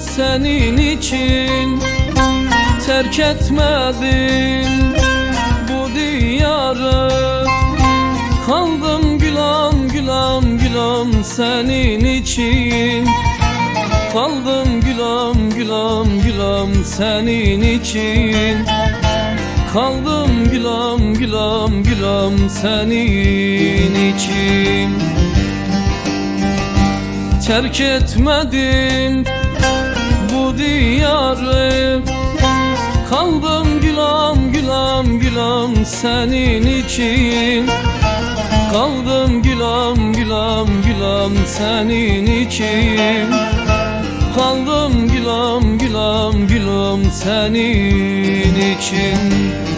senin için Terk etmedim bu diyarı. Kaldım gülüm gülüm gülüm senin için. Kaldım gülüm gülüm gülüm senin için. Kaldım gülüm gülüm gülüm senin için. Terk etmedim bu diyarı. Kaldım gülüm gülüm gülüm senin için. Kaldım gülüm gülüm gülüm senin için. Kaldım gülüm gülüm gülüm senin için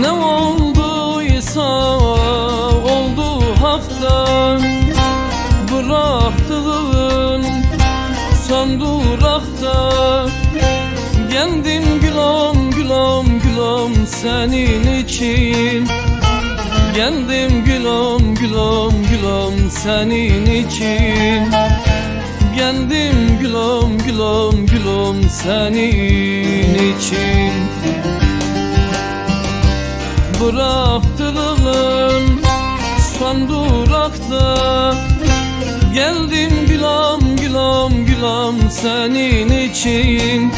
Ne olduysa oldu hakta Bıraktığın son durakta. Geldim gülüm gülüm gülüm senin için. Geldim gülüm gülüm gülüm senin için. Geldim gülüm gülüm gülüm senin için Bıraktığın son durakta Geldim gülüm gülüm gülüm senin için.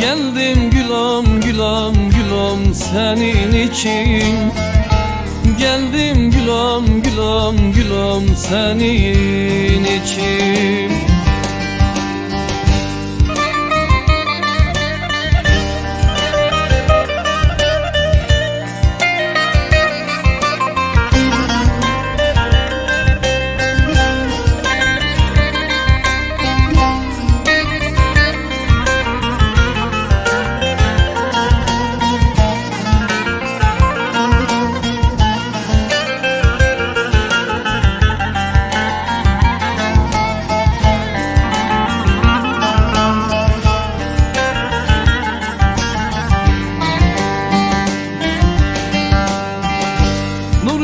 Geldim gülüm gülüm gülüm senin için. Geldim gülüm gülüm gülüm senin için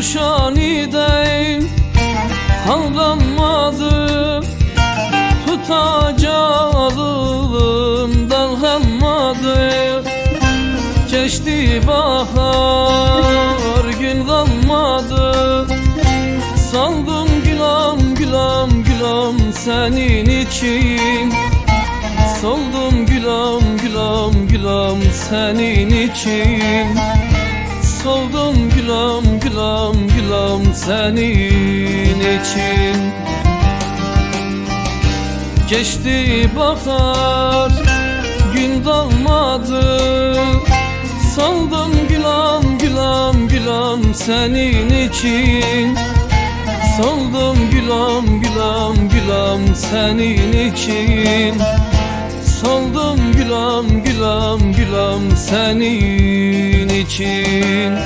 Nurşani'den havlanmadı Tutacağım kalmadı Geçti bahar gün kalmadı. Saldım gülüm gülüm gülüm senin için. Soldum gülüm gülüm gülüm senin için. Soldum gülüm gülüm gülüm senin için. Geçti bahar gün dalmadı. Soldum gülüm gülüm gülüm senin için. Soldum gülüm gülüm gülüm senin için. Soldum gülüm gülüm gülüm senin için